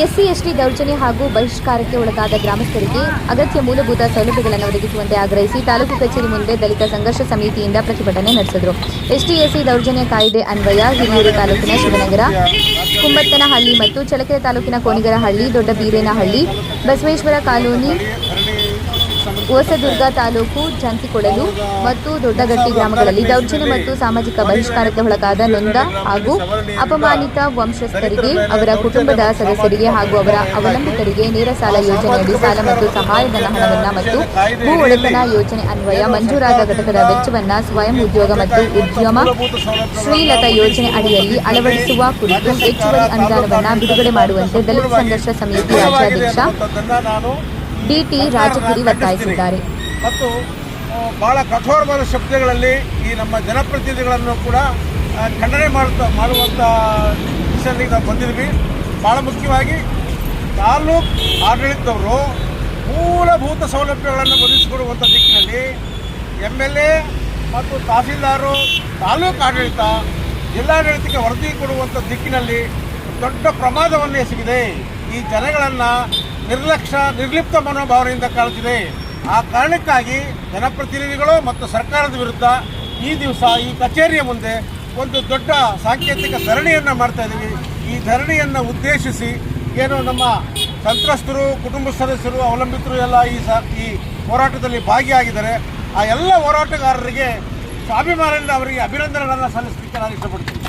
SC, ST ದೌರ್ಜನ್ಯ ಹಾಗೂ ಬಹಿಷ್ಕಾರಕ್ಕೆ ಒಳಗಾದ ಗ್ರಾಮಸ್ಥರಿಗೆ ಅಗತ್ಯ ಮೂಲಭೂತ ಸೌಲಭ್ಯಗಳನ್ನು ಒದಗಿಸುವಂತೆ ಆಗ್ರಹಿಸಿ ತಾಲೂಕು ಕಚೇರಿ ಮುಂದೆ ದಲಿತ ಸಂಘರ್ಷ ಸಮಿತಿಯಿಂದ ಪ್ರತಿಭಟನೆ ನಡೆಸಿದರು. ಎಸ್ಟಿ, ಎಸ್ಸಿ ದೌರ್ಜನ್ಯ ಕಾಯ್ದೆ ಅನ್ವಯ ಹಿರಿಯೂರು ತಾಲೂಕಿನ ಶಿವನಗರ, ಕುಂಬತ್ತನಹಳ್ಳಿ ಮತ್ತು ಚಳ್ಳಕೆರೆ ತಾಲೂಕಿನ ಕೋಣಿಗರಹಳ್ಳಿ ದೊಡ್ಡ ಬೀರೇನಹಳ್ಳಿ ಬಸವೇಶ್ವರ ಕಾಲೋನಿ ಹೊಸದುರ್ಗ ತಾಲೂಕು ಜಂತಿಕೊಳಲು ಮತ್ತು ದೊಡ್ಡಗಟ್ಟಿ ಗ್ರಾಮಗಳಲ್ಲಿ ದೌರ್ಜನ್ಯ ಮತ್ತು ಸಾಮಾಜಿಕ ಬಹಿಷ್ಕಾರಕ್ಕೆ ಒಳಗಾದ ನೊಂದ ಹಾಗೂ ಅಪಮಾನಿತ ವಂಶಸ್ಥರಿಗೆ, ಅವರ ಕುಟುಂಬದ ಸದಸ್ಯರಿಗೆ ಹಾಗೂ ಅವರ ಅವಲಂಬಿತರಿಗೆ ನೇರ ಸಾಲ ಯೋಜನೆಯಲ್ಲಿ ಸಾಲ ಮತ್ತು ಸಹಾಯಧನ ಹಣವನ್ನು ಮತ್ತು ಭೂ ಒಡೆತನ ಯೋಜನೆ ಅನ್ವಯ, ಮಂಜೂರಾದ ಘಟಕದ ವೆಚ್ಚವನ್ನು ಸ್ವಯಂ ಉದ್ಯೋಗ ಮತ್ತು ಉದ್ಯಮ ಶ್ರೀಲತಾ ಯೋಜನೆ ಅಡಿಯಲ್ಲಿ ಅಳವಡಿಸುವ ಕುರಿತು ಹೆಚ್ಚುವರಿ ಅನುದಾನವನ್ನು ಬಿಡುಗಡೆ ಮಾಡುವಂತೆ ದಲಿತ ಸಂಘರ್ಷ ಸಮಿತಿ ರಾಜ್ಯಾಧ್ಯಕ್ಷ ಡಿಟಿ ರಾಜಗಿರಿ ಒತ್ತಾಯಿಸಿದ್ದಾರೆ. ಮತ್ತು ಬಹಳ ಕಠೋರವಾದ ಶಬ್ದಗಳಲ್ಲಿ ಈ ನಮ್ಮ ಜನಪ್ರತಿನಿಧಿಗಳನ್ನು ಕೂಡ ಖಂಡನೆ ಮಾಡುತ್ತಾ ಮಾಡುವಂಥ ವಿಷಯದಲ್ಲಿ ನಾವು ಬಂದಿದ್ವಿ ಭಾಳ ಮುಖ್ಯವಾಗಿ ತಾಲೂಕು ಆಡಳಿತದವರು ಮೂಲಭೂತ ಸೌಲಭ್ಯಗಳನ್ನು ಒದಗಿಸಿಕೊಡುವಂಥ ದಿಕ್ಕಿನಲ್ಲಿ ಎಂ ಎಲ್ ಎ ಮತ್ತು ತಹಸೀಲ್ದಾರು ತಾಲೂಕು ಆಡಳಿತ, ಜಿಲ್ಲಾಡಳಿತಕ್ಕೆ ವರದಿ ಕೊಡುವಂಥ ದಿಕ್ಕಿನಲ್ಲಿ ದೊಡ್ಡ ಪ್ರಮಾದವನ್ನು ಎಸಗಿದೆ. ಈ ಜನಗಳನ್ನು ನಿರ್ಲಕ್ಷ್ಯ, ನಿರ್ಲಿಪ್ತ ಮನೋಭಾವನೆಯಿಂದ ಕಾಣುತ್ತಿದೆ ಆ ಕಾರಣಕ್ಕಾಗಿ ಜನಪ್ರತಿನಿಧಿಗಳು ಮತ್ತು ಸರ್ಕಾರದ ವಿರುದ್ಧ ಈ ದಿವಸ ಈ ಕಚೇರಿಯ ಮುಂದೆ ಒಂದು ದೊಡ್ಡ ಸಾಂಕೇತಿಕ ಧರಣಿಯನ್ನು ಮಾಡ್ತಾ ಇದ್ದೀವಿ. ಈ ಧರಣಿಯನ್ನು ಉದ್ದೇಶಿಸಿ ಏನು ನಮ್ಮ ಸಂತ್ರಸ್ತರು, ಕುಟುಂಬ ಸದಸ್ಯರು, ಅವಲಂಬಿತರು ಎಲ್ಲ ಈ ಸ, ಈ ಹೋರಾಟದಲ್ಲಿ ಭಾಗಿಯಾಗಿದ್ದಾರೆ. ಆ ಎಲ್ಲ ಹೋರಾಟಗಾರರಿಗೆ ಸ್ವಾಭಿಮಾನದಿಂದ ಅವರಿಗೆ ಅಭಿನಂದನೆಗಳನ್ನು ಸಲ್ಲಿಸಲಿಕ್ಕೆ ನಾನು ಇಷ್ಟಪಡ್ತೀನಿ.